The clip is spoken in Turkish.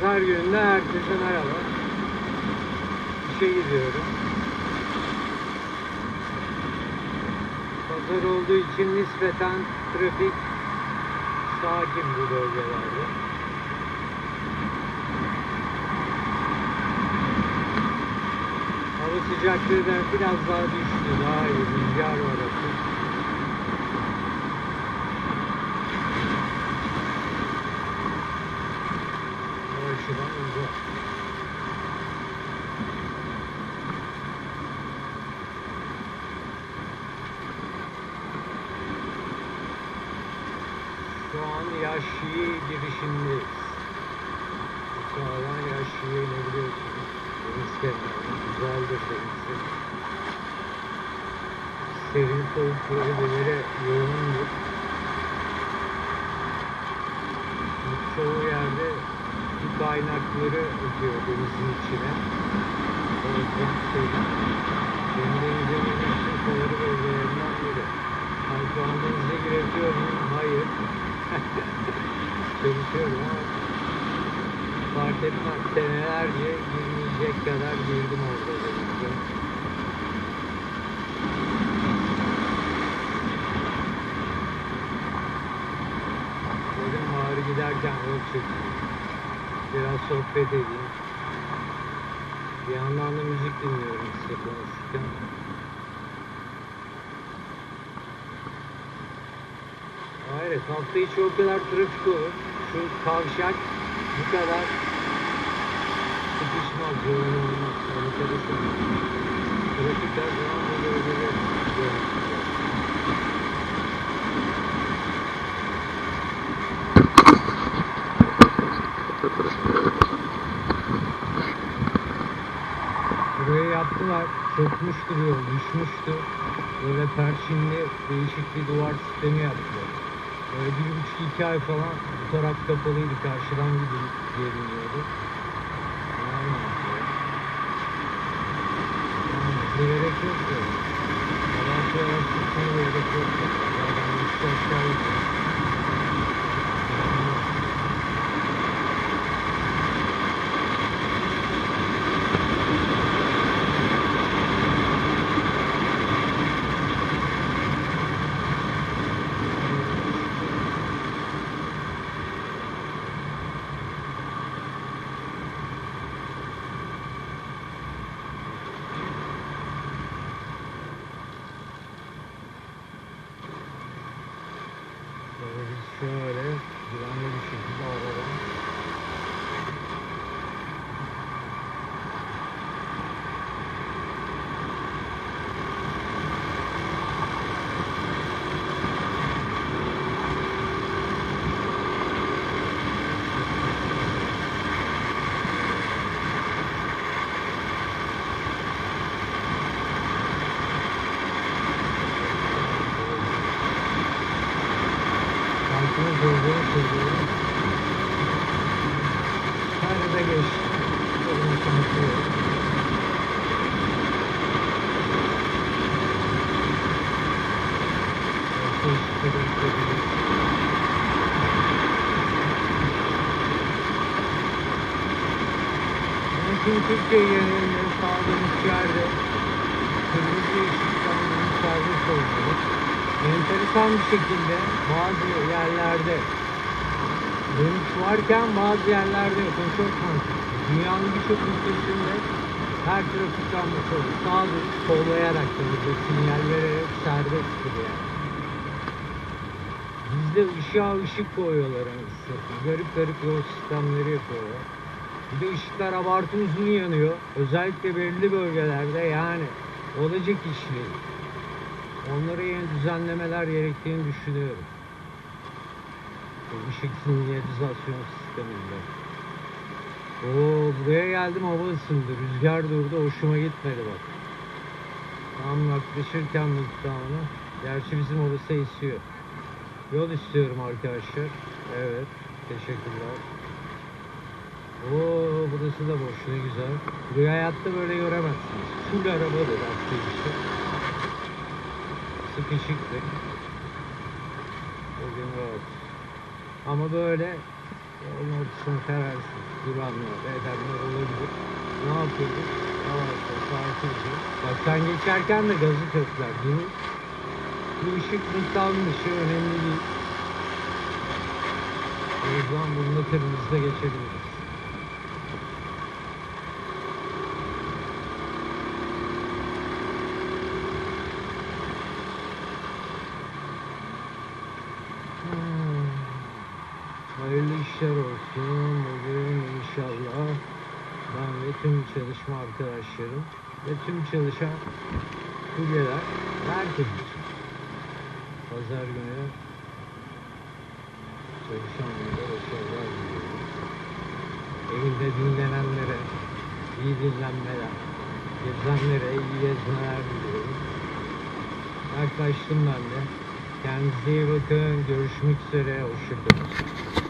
Pazar gününde herkese merhaba. İşe gidiyorum. Pazar olduğu için nispeten trafik sakin bu bölgelerde. Hava sıcaklığı da biraz daha düştü. Daha iyi rüzgar var artık. O açıdan güzel. Şu an Yaşşi'yi girişindeyiz. Sağdan Yaşşi'yi ne biliyorsunuz? Deniz kenarı. Güzeldir denizi. Serin soğuk bölgeleri yoğundur. Çoğu yerde su kaynakları akıyor denizin içine. O yüzden serin. Denizin en girdim orada. Dedim bari giderken yol çekeyim. Biraz sohbet edeyim. Bir yandan da müzik dinliyorum size konuşurken. Hayır, hafta içi o kadar trafik olur. Şu kavşak bu kadar sıkışmaz, yoğun olmaz. Enteresan. Trafik her zaman bu bölgede görüntüler. Burayı yaptılar. Çökmüştü yol, düşmüştü. Böyle perçinli değişik bir duvar sistemi yaptılar. Böyle bir buçuk iki ay falan bu taraf kapalıydı. Karşıdan. Aynen. Bir gerek şöyle güvenli Çünkü Türkiye'ye sağlığını enteresan bir şekilde bazı yerlerde dönüş varken bazı yerlerde çok mantıklı. Dünyanın birçok ülkesinde her trafik lambası olur. Sağ dönüş sollayarak da sinyal vererek serbesttir yani. Bizde ışığa ışık koyuyorlar anasını. Garip garip yol sistemleri yapıyorlar. Bir de ışıklar abartı uzun yanıyor. Özellikle belirli bölgelerde yani olacak iş. Onlara yeni düzenlemeler gerektiğini düşünüyorum. Bu ışık sinyalizasyon sisteminde. Oo buraya geldim hava ısındı. Rüzgar durdu. Hoşuma gitmedi bak. Tam yaklaşırken miktarını. Gerçi bizim orası esiyor. Yol istiyorum arkadaşlar. Evet. Teşekkürler. Oo burası da boş. Ne güzel. Burayı hayatta böyle göremezsiniz. Full arabadır aktivisi sıkışıktık. Bugün rahat. Ama böyle Yolun ortasına kararsız duranlar, edenler olabilir. Ne yapıyoruz? Yavaşça sakince. Bak sen geçerken de gazı kökler. Dur. Bu ışık mı dışı önemli değil. O yüzden bunda kırmızıda geçebiliriz. Hmm. Hayırlı işler olsun. Bugün inşallah ben ve tüm çalışma arkadaşlarım ve tüm çalışan kuryeler herkes için. Pazar günü çalışanlara başarılar diliyorum. Evinde dinlenenlere iyi dinlenmeler, gezenlere iyi gezmeler diliyorum. Yaklaştım ben de. Kendinize iyi bakın. Görüşmek üzere. Hoşçakalın.